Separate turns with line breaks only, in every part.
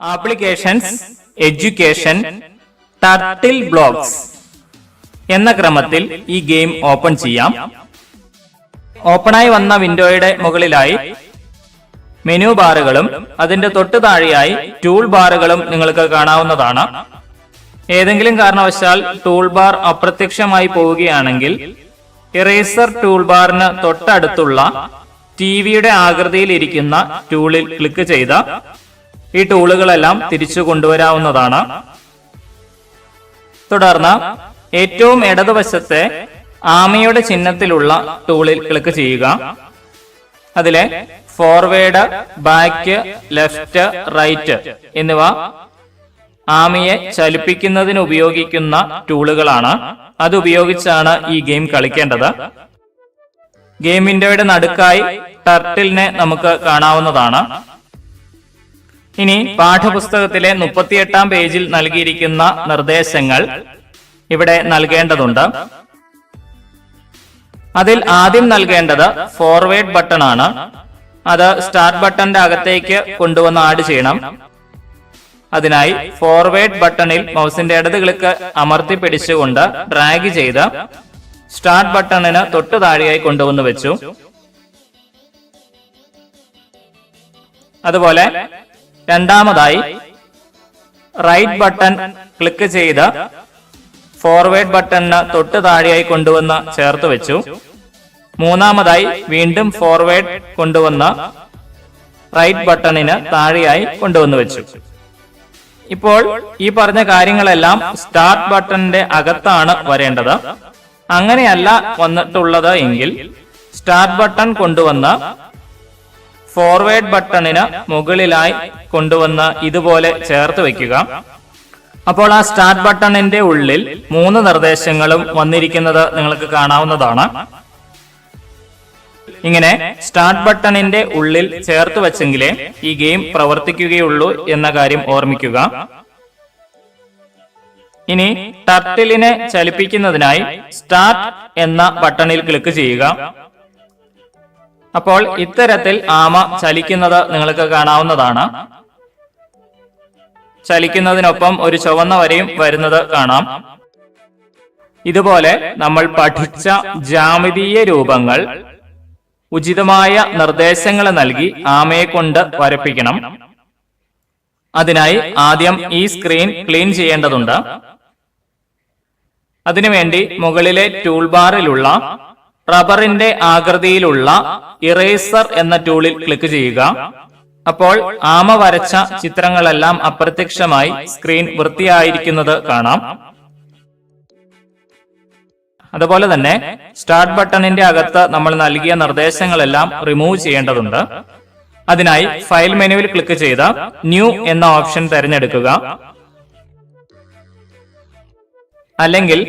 Applications education turtle blogs എന്ന ക്രമത്തിൽ ഈ ഗെയിം ഓപ്പൺ ചെയ്യാം. ഓപ്പണായി വന്ന വിൻഡോയുടെ മുകളിലായി മെനു ബാറുകളും അതിന്റെ തൊട്ടു താഴെയായി ടൂൾ ബാറുകളും നിങ്ങൾക്ക് കാണാവുന്നതാണ്. ഏതെങ്കിലും കാരണവശാൽ ടൂൾ ബാർ അപ്രത്യക്ഷമായി പോവുകയാണെങ്കിൽ ഇറേസർ ടൂൾ ബാറിന് തൊട്ടടുത്തുള്ള ടി വിയുടെ ആകൃതിയിൽ ഇരിക്കുന്ന ടൂളിൽ ക്ലിക്ക് ചെയ്ത് ഈ ടൂളുകളെല്ലാം തിരിച്ചു കൊണ്ടുവരാവുന്നതാണ്. തുടർന്ന് ഏറ്റവും ഇടതുവശത്തെ ആമയുടെ ചിഹ്നത്തിലുള്ള ടൂളിൽ ക്ലിക്ക് ചെയ്യുക. അതിലെ ഫോർവേഡ് ബാക്ക് ലെഫ്റ്റ് റൈറ്റ് എന്നിവ ആമയെ ചലിപ്പിക്കുന്നതിന് ഉപയോഗിക്കുന്ന ടൂളുകളാണ്. അത് ഉപയോഗിച്ചാണ് ഈ ഗെയിം കളിക്കേണ്ടത്. ഗെയിം വിൻഡോയുടെ നടുക്കായി ടർട്ടിലിനെ നമുക്ക് കാണാവുന്നതാണ്. ഇനി പാഠപുസ്തകത്തിലെ മുപ്പത്തിയെട്ടാം പേജിൽ നൽകിയിരിക്കുന്ന നിർദ്ദേശങ്ങൾ ഇവിടെ നൽകേണ്ടതുണ്ട്. അതിൽ ആദ്യം നൽകേണ്ടത് ഫോർവേഡ് ബട്ടൺ ആണ്. അത് സ്റ്റാർട്ട് ബട്ടന്റെ അകത്തേക്ക് കൊണ്ടുവന്ന് ആഡ് ചെയ്യണം. അതിനായി ഫോർവേഡ് ബട്ടണിൽ മൗസിന്റെ ഇടത് ക്ലിക്ക് അമർത്തി പിടിച്ചുകൊണ്ട് ഡ്രാഗ് ചെയ്ത് സ്റ്റാർട്ട് ബട്ടണിന് തൊട്ടു താഴെയായി കൊണ്ടുവന്ന് വെച്ചു. അതുപോലെ രണ്ടാമതായി റൈറ്റ് ബട്ടൺ ക്ലിക്ക് ചെയ്ത് ഫോർവേഡ് ബട്ടണിന് തൊട്ട് താഴെയായി കൊണ്ടുവന്ന് ചേർത്ത് വെച്ചു. മൂന്നാമതായി വീണ്ടും ഫോർവേഡ് കൊണ്ടുവന്ന് റൈറ്റ് ബട്ടണിന് താഴെയായി കൊണ്ടുവന്ന് വെച്ചു. ഇപ്പോൾ ഈ പറഞ്ഞ കാര്യങ്ങളെല്ലാം സ്റ്റാർട്ട് ബട്ടണിന്റെ അകത്താണ് വരേണ്ടത്. അങ്ങനെയല്ല വന്നിട്ടുള്ളത് എങ്കിൽ സ്റ്റാർട്ട് ബട്ടൺ കൊണ്ടുവന്ന് ഫോർവേഡ് ബട്ടണിന് മുകളിലായി കൊണ്ടുവന്ന് ഇതുപോലെ ചേർത്ത് വെക്കുക. അപ്പോൾ ആ സ്റ്റാർട്ട് ബട്ടണിന്റെ ഉള്ളിൽ മൂന്ന് നിർദ്ദേശങ്ങളും വന്നിരിക്കുന്നത് നിങ്ങൾക്ക് കാണാവുന്നതാണ്. ഇങ്ങനെ സ്റ്റാർട്ട് ബട്ടണിന്റെ ഉള്ളിൽ ചേർത്ത് വെച്ചെങ്കിലേ ഈ ഗെയിം പ്രവർത്തിക്കുകയുള്ളൂ എന്ന കാര്യം ഓർമ്മിക്കുക. ഇനി ടർട്ടിലിനെ ചലിപ്പിക്കുന്നതിനായി സ്റ്റാർട്ട് എന്ന ബട്ടണിൽ ക്ലിക്ക് ചെയ്യുക. അപ്പോൾ ഇത്തരത്തിൽ ആമ ചലിക്കുന്നത് നിങ്ങൾക്ക് കാണാവുന്നതാണ്. ചലിക്കുന്നതിനൊപ്പം ഒരു ചുവന്ന വരയും വരുന്നത് കാണാം. ഇതുപോലെ നമ്മൾ പഠിച്ച ജാമിതീയ രൂപങ്ങൾ ഉചിതമായ നിർദ്ദേശങ്ങൾ നൽകി ആമയെ കൊണ്ട് വരപ്പിക്കണം. അതിനായി ആദ്യം ഈ സ്ക്രീൻ ക്ലീൻ ചെയ്യേണ്ടതുണ്ട്. അതിനുവേണ്ടി മുകളിലെ ടൂൾ ബാറിലുള്ള റബ്ബറിന്റെ ആകൃതിയിലുള്ള ഇറേസർ എന്ന ടൂളിൽ ക്ലിക്ക് ചെയ്യുക. അപ്പോൾ ആമ വരച്ച ചിത്രങ്ങളെല്ലാം അപ്രത്യക്ഷമായി സ്ക്രീൻ വൃത്തിയായിരിക്കുന്നത് കാണാം. അതുപോലെ തന്നെ സ്റ്റാർട്ട് ബട്ടണിന്റെ അകത്ത് നമ്മൾ നൽകിയ നിർദ്ദേശങ്ങളെല്ലാം റിമൂവ് ചെയ്യേണ്ടതുണ്ട്. അതിനായി ഫയൽ മെനുവിൽ ക്ലിക്ക് ചെയ്ത് ന്യൂ എന്ന ഓപ്ഷൻ തിരഞ്ഞെടുക്കുക. അല്ലെങ്കിൽ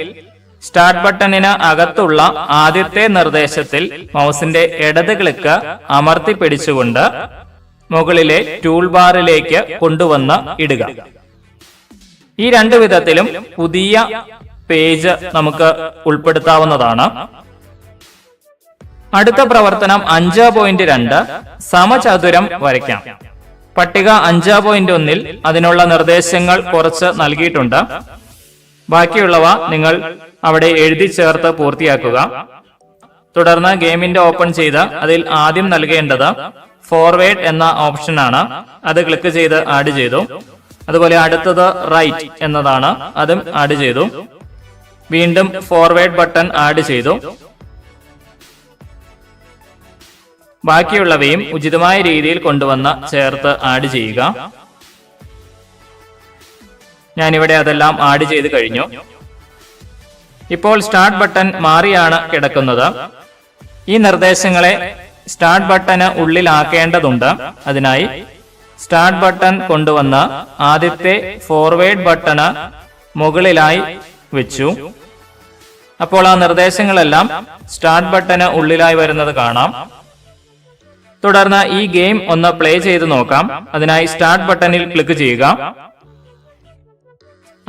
സ്റ്റാർട്ട് ബട്ടണിന് അകത്തുള്ള ആദ്യത്തെ നിർദ്ദേശത്തിൽ മൗസിന്റെ ഇടത് ക്ലിക്ക് അമർത്തി പിടിച്ചുകൊണ്ട് മുകളിലെ ടൂൾ ബാറിലേക്ക് കൊണ്ടുവന്ന് ഇടുക. ഈ രണ്ട് വിധത്തിലും പുതിയ പേജ് നമുക്ക് ഉൾപ്പെടുത്താവുന്നതാണ്. അടുത്ത പ്രവർത്തനം അഞ്ച് പോയിന്റ് രണ്ട് സമചതുരം വരയ്ക്കാം. പട്ടിക അഞ്ച് പോയിന്റ് ഒന്നിൽ അതിനുള്ള നിർദ്ദേശങ്ങൾ കുറച്ച് നൽകിയിട്ടുണ്ട്. ബാക്കിയുള്ളവ നിങ്ങൾ അവിടെ എഴുതി ചേർത്ത് പൂർത്തിയാക്കുക. തുടർന്ന് ഗെയിമിന്റെ ഓപ്പൺ ചെയ്ത് അതിൽ ആദ്യം നൽകേണ്ടത് ഫോർവേഡ് എന്ന ഓപ്ഷനാണ് അത് ക്ലിക്ക് ചെയ്ത് ആഡ് ചെയ്തു. അതുപോലെ അടുത്തത് റൈറ്റ് എന്നതാണ്. അതും ആഡ് ചെയ്തു. വീണ്ടും ഫോർവേഡ് ബട്ടൺ ആഡ് ചെയ്തു. ബാക്കിയുള്ളവയും ഉചിതമായ രീതിയിൽ കൊണ്ടുവന്ന് ചേർത്ത് ആഡ് ചെയ്യുക. ഞാനിവിടെ അതെല്ലാം ആഡ് ചെയ്ത് കഴിഞ്ഞു. ഇപ്പോൾ സ്റ്റാർട്ട് ബട്ടൺ മാറിയാണ് കിടക്കുന്നത്. ഈ നിർദ്ദേശങ്ങളെ സ്റ്റാർട്ട് ബട്ടന് ഉള്ളിലാക്കേണ്ടതുണ്ട്. അതിനായി സ്റ്റാർട്ട് ബട്ടൺ കൊണ്ടുവന്ന് ആദ്യത്തെ ഫോർവേഡ് ബട്ടണ് മുകളിലായി വെച്ചു. അപ്പോൾ ആ നിർദ്ദേശങ്ങളെല്ലാം സ്റ്റാർട്ട് ബട്ടന് ഉള്ളിലായി വരുന്നത് കാണാം. തുടർന്ന് ഈ ഗെയിം ഒന്ന് പ്ലേ ചെയ്ത് നോക്കാം. അതിനായി സ്റ്റാർട്ട് ബട്ടണിൽ ക്ലിക്ക് ചെയ്യുക.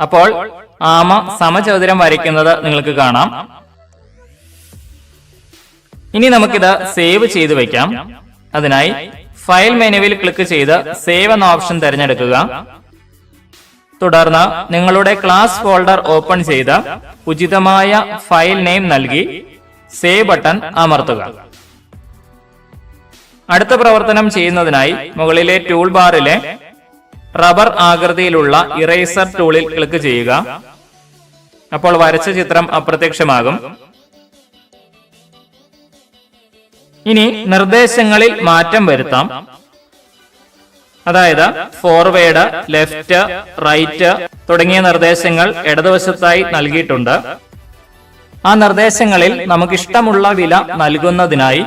അപ്പോൾ ആമ സമചതുരം വരയ്ക്കുന്നത് നിങ്ങൾക്ക് കാണാം. ഇനി നമുക്കിത് സേവ് ചെയ്ത് വെക്കാം അതിനായി ഫയൽ മെനുവിൽ ക്ലിക്ക് ചെയ്ത് സേവ് എന്ന ഓപ്ഷൻ തിരഞ്ഞെടുക്കുക. തുടർന്ന് നിങ്ങളുടെ ക്ലാസ് ഫോൾഡർ ഓപ്പൺ ചെയ്ത് ഉചിതമായ ഫയൽ നെയിം നൽകി സേവ് ബട്ടൺ അമർത്തുക. അടുത്ത പ്രവർത്തനം ചെയ്യുന്നതിനായി മുകളിലെ ടൂൾ ബാറിലെ റബ്ബർ ആകൃതിയിലുള്ള ഇറേസർ ടൂളിൽ ക്ലിക്ക് ചെയ്യുക. അപ്പോൾ വരച്ച ചിത്രം അപ്രത്യക്ഷമാകും. ഇനി നിർദ്ദേശങ്ങളിൽ മാറ്റം വരുത്താം. അതായത് ഫോർവേഡ് ലെഫ്റ്റ് റൈറ്റ് തുടങ്ങിയ നിർദ്ദേശങ്ങൾ ഇടതുവശത്തായി നൽകിയിട്ടുണ്ട്. ആ നിർദ്ദേശങ്ങളിൽ നമുക്കിഷ്ടമുള്ള വില നൽകുന്നതിനായി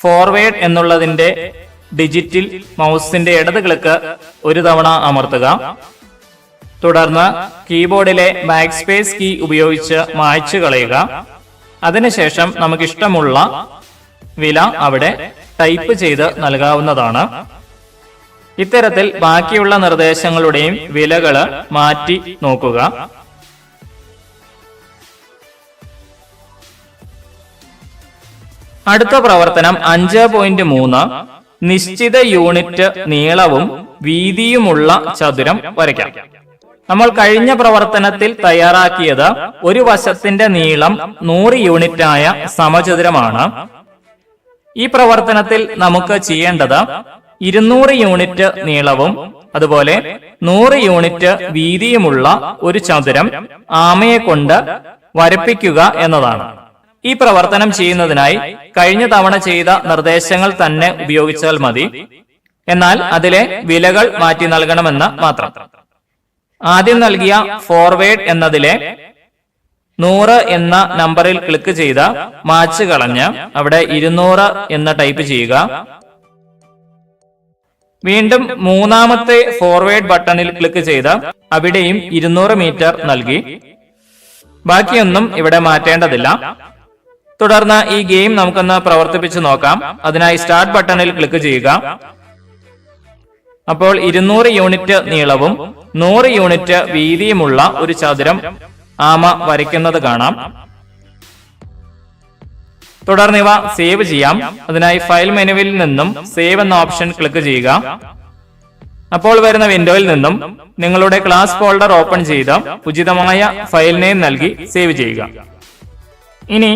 ഫോർവേഡ് എന്നുള്ളതിന്റെ ഡിജിറ്റിൽ മൗസിന്റെ ഇടത് ക്ലിക്ക് ഒരു തവണ അമർത്തുക. തുടർന്ന് കീബോർഡിലെ ബാക്ക് സ്പേസ് കീ ഉപയോഗിച്ച് മായ്ച്ചു കളയുക. അതിനുശേഷം നമുക്കിഷ്ടമുള്ള വില അവിടെ ടൈപ്പ് ചെയ്ത് നൽകാവുന്നതാണ്. ഇത്തരത്തിൽ ബാക്കിയുള്ള നിർദ്ദേശങ്ങളുടെയും വിലകൾ മാറ്റി നോക്കുക. അടുത്ത പ്രവർത്തനം അഞ്ച് പോയിന്റ് മൂന്ന് നിശ്ചിത യൂണിറ്റ് നീളവും വീതിയുമുള്ള ചതുരം വരയ്ക്കാം. നമ്മൾ കഴിഞ്ഞ പ്രവർത്തനത്തിൽ തയ്യാറാക്കിയത് ഒരു വശത്തിന്റെ നീളം നൂറ് യൂണിറ്റായ സമചതുരമാണ്. ഈ പ്രവർത്തനത്തിൽ നമുക്ക് ചെയ്യേണ്ടത് ഇരുന്നൂറ് യൂണിറ്റ് നീളവും അതുപോലെ നൂറ് യൂണിറ്റ് വീതിയുമുള്ള ഒരു ചതുരം ആമയെ കൊണ്ട് വരപ്പിക്കുക എന്നതാണ്. ഈ പ്രവർത്തനം ചെയ്യുന്നതിനായി കഴിഞ്ഞ തവണ ചെയ്ത നിർദ്ദേശങ്ങൾ തന്നെ ഉപയോഗിച്ചാൽ മതി. എന്നാൽ അതിലെ വിലകൾ മാറ്റി നൽകണമെന്ന് മാത്രം. ആദ്യം നൽകിയ ഫോർവേഡ് എന്നതിലെ നൂറ് എന്ന നമ്പറിൽ ക്ലിക്ക് ചെയ്ത മാച്ച് കളഞ്ഞ് അവിടെ ഇരുന്നൂറ് എന്ന് ടൈപ്പ് ചെയ്യുക. വീണ്ടും മൂന്നാമത്തെ ഫോർവേഡ് ബട്ടണിൽ ക്ലിക്ക് ചെയ്ത് അവിടെയും ഇരുന്നൂറ് മീറ്റർ നൽകി. ബാക്കിയൊന്നും ഇവിടെ മാറ്റേണ്ടതില്ല. തുടർന്ന് ഈ ഗെയിം നമുക്കൊന്ന് പ്രവർത്തിപ്പിച്ച് നോക്കാം. അതിനായി സ്റ്റാർട്ട് ബട്ടണിൽ ക്ലിക്ക് ചെയ്യുക. അപ്പോൾ ഇരുന്നൂറ് യൂണിറ്റ് നീളവും നൂറ് യൂണിറ്റ് വീതിയുമുള്ള ഒരു ചതുരം ആമ വരയ്ക്കുന്നത് കാണാം. തുടർന്ന് ഇവ സേവ് ചെയ്യാം. അതിനായി ഫയൽ മെനുവിൽ നിന്നും സേവ് എന്ന ഓപ്ഷൻ ക്ലിക്ക് ചെയ്യുക. അപ്പോൾ വരുന്ന വിൻഡോയിൽ നിന്നും നിങ്ങളുടെ ക്ലാസ് ഫോൾഡർ ഓപ്പൺ ചെയ്ത് ഉചിതമായ ഫയൽ നെയിം നൽകി സേവ് ചെയ്യുക. ഇനി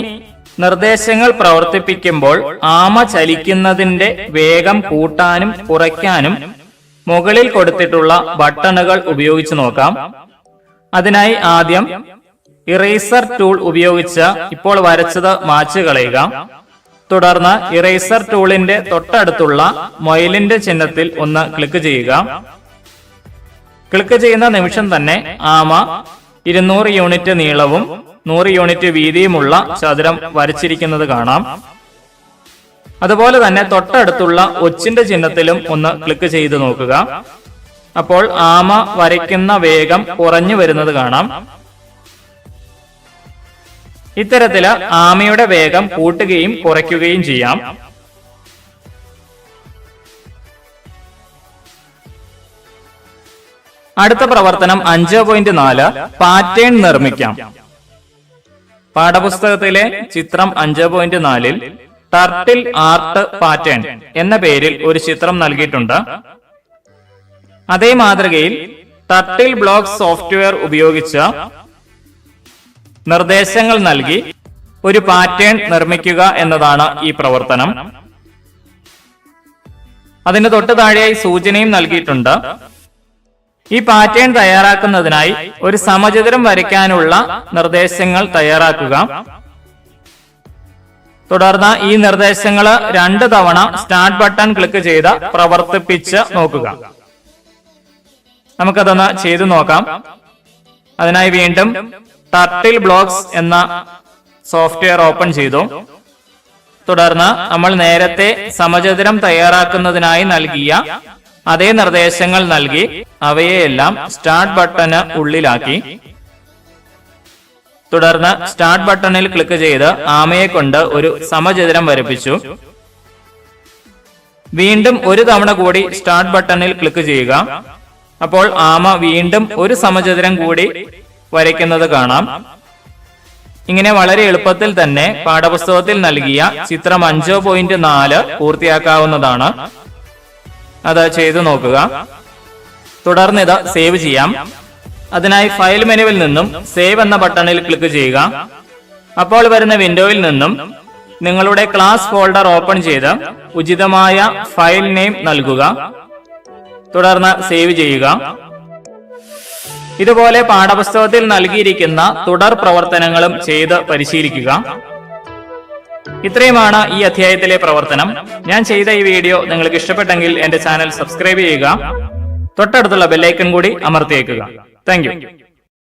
നിർദ്ദേശങ്ങൾ പ്രവർത്തിപ്പിക്കുമ്പോൾ ആമ ചലിക്കുന്നതിന്റെ വേഗം കൂട്ടാനും കുറയ്ക്കാനും മുകളിൽ കൊടുത്തിട്ടുള്ള ബട്ടണുകൾ ഉപയോഗിച്ച് നോക്കാം. അതിനായി ആദ്യം ഇറേസർ ടൂൾ ഉപയോഗിച്ച് ഇപ്പോൾ വരച്ചത് മാച്ച് കളയുക. തുടർന്ന് ഇറേസർ ടൂളിന്റെ തൊട്ടടുത്തുള്ള മൊയിലിന്റെ ചിഹ്നത്തിൽ ഒന്ന് ക്ലിക്ക് ചെയ്യുക. ക്ലിക്ക് ചെയ്യുന്ന നിമിഷം തന്നെ ആമ ഇരുന്നൂറ് യൂണിറ്റ് നീളവും നൂറ് യൂണിറ്റ് വീതിയുമുള്ള ചതുരം വരച്ചിരിക്കുന്നത് കാണാം. അതുപോലെ തന്നെ തൊട്ടടുത്തുള്ള ഒച്ചിന്റെ ചിഹ്നത്തിലും ഒന്ന് ക്ലിക്ക് ചെയ്ത് നോക്കുക. അപ്പോൾ ആമ വരയ്ക്കുന്ന വേഗം കുറഞ്ഞു വരുന്നത് കാണാം. ഇത്തരത്തിൽ ആമയുടെ വേഗം കൂട്ടുകയും കുറയ്ക്കുകയും ചെയ്യാം. അടുത്ത പ്രവർത്തനം അഞ്ച് പോയിന്റ് നാല് പാറ്റേൺ നിർമ്മിക്കാം. പാഠപുസ്തകത്തിലെ ചിത്രം അഞ്ച് പോയിന്റ് നാലിൽ ടർട്ടിൽ ആർട്ട് പാറ്റേൺ എന്ന പേരിൽ ഒരു ചിത്രം നൽകിയിട്ടുണ്ട്. അതേ മാതൃകയിൽ ടർട്ടിൽ ബ്ലോക്ക് സോഫ്റ്റ്വെയർ ഉപയോഗിച്ച് നിർദ്ദേശങ്ങൾ നൽകി ഒരു പാറ്റേൺ നിർമ്മിക്കുക എന്നതാണ് ഈ പ്രവർത്തനം. അതിന് തൊട്ട് താഴെയായി സൂചനയും നൽകിയിട്ടുണ്ട്. ഈ പാറ്റേൺ തയ്യാറാക്കുന്നതിനായി ഒരു സമചതുരം വരയ്ക്കാനുള്ള നിർദ്ദേശങ്ങൾ തയ്യാറാക്കുക. തുടർന്ന് ഈ നിർദ്ദേശങ്ങൾ രണ്ട് തവണ സ്റ്റാർട്ട് ബട്ടൺ ക്ലിക്ക് ചെയ്ത് പ്രവർത്തിപ്പിച്ച് നോക്കുക. നമുക്കതൊന്ന് ചെയ്തു നോക്കാം. അതിനായി വീണ്ടും ടർട്ടിൽ ബ്ലോക്സ് എന്ന സോഫ്റ്റ്വെയർ ഓപ്പൺ ചെയ്തു. തുടർന്ന് നമ്മൾ നേരത്തെ സമചതുരം തയ്യാറാക്കുന്നതിനായി നൽകിയ അതേ നിർദ്ദേശങ്ങൾ നൽകി അവയെല്ലാം സ്റ്റാർട്ട് ബട്ടന് ഉള്ളിലാക്കി. തുടർന്ന് സ്റ്റാർട്ട് ബട്ടണിൽ ക്ലിക്ക് ചെയ്ത് ആമയെ കൊണ്ട് ഒരു സമചതുരം വരപ്പിച്ചു. വീണ്ടും ഒരു തവണ കൂടി സ്റ്റാർട്ട് ബട്ടണിൽ ക്ലിക്ക് ചെയ്യുക. അപ്പോൾ ആമ വീണ്ടും ഒരു സമചതുരം കൂടി വരയ്ക്കുന്നത് കാണാം. ഇങ്ങനെ വളരെ എളുപ്പത്തിൽ തന്നെ പാഠപുസ്തകത്തിൽ നൽകിയ ചിത്രം അഞ്ചോ പൂർത്തിയാക്കാവുന്നതാണ്. അത് ചെയ്തു നോക്കുക. തുടർന്ന് ഇത് സേവ് ചെയ്യാം. അതിനായി ഫയൽ മെനുവിൽ നിന്നും സേവ് എന്ന ബട്ടണിൽ ക്ലിക്ക് ചെയ്യുക. അപ്പോൾ വരുന്ന വിൻഡോയിൽ നിന്നും നിങ്ങളുടെ ക്ലാസ് ഫോൾഡർ ഓപ്പൺ ചെയ്ത് ഉചിതമായ ഫയൽ നെയിം നൽകുക. തുടർന്ന് സേവ് ചെയ്യുക. ഇതുപോലെ പാഠപുസ്തകത്തിൽ നൽകിയിരിക്കുന്ന തുടർ പ്രവർത്തനങ്ങളും ചെയ്ത് പരിശീലിക്കുക. ഇത്രയുമാണ് ഈ അധ്യായത്തിലെ പ്രവർത്തനം. ഞാൻ ചെയ്ത ഈ വീഡിയോ നിങ്ങൾക്ക് ഇഷ്ടപ്പെട്ടെങ്കിൽ എന്റെ ചാനൽ സബ്സ്ക്രൈബ് ചെയ്യുക. തൊട്ടടുത്തുള്ള ബെല്ലൈക്കൺ കൂടി അമർത്തിയേക്കുക. താങ്ക്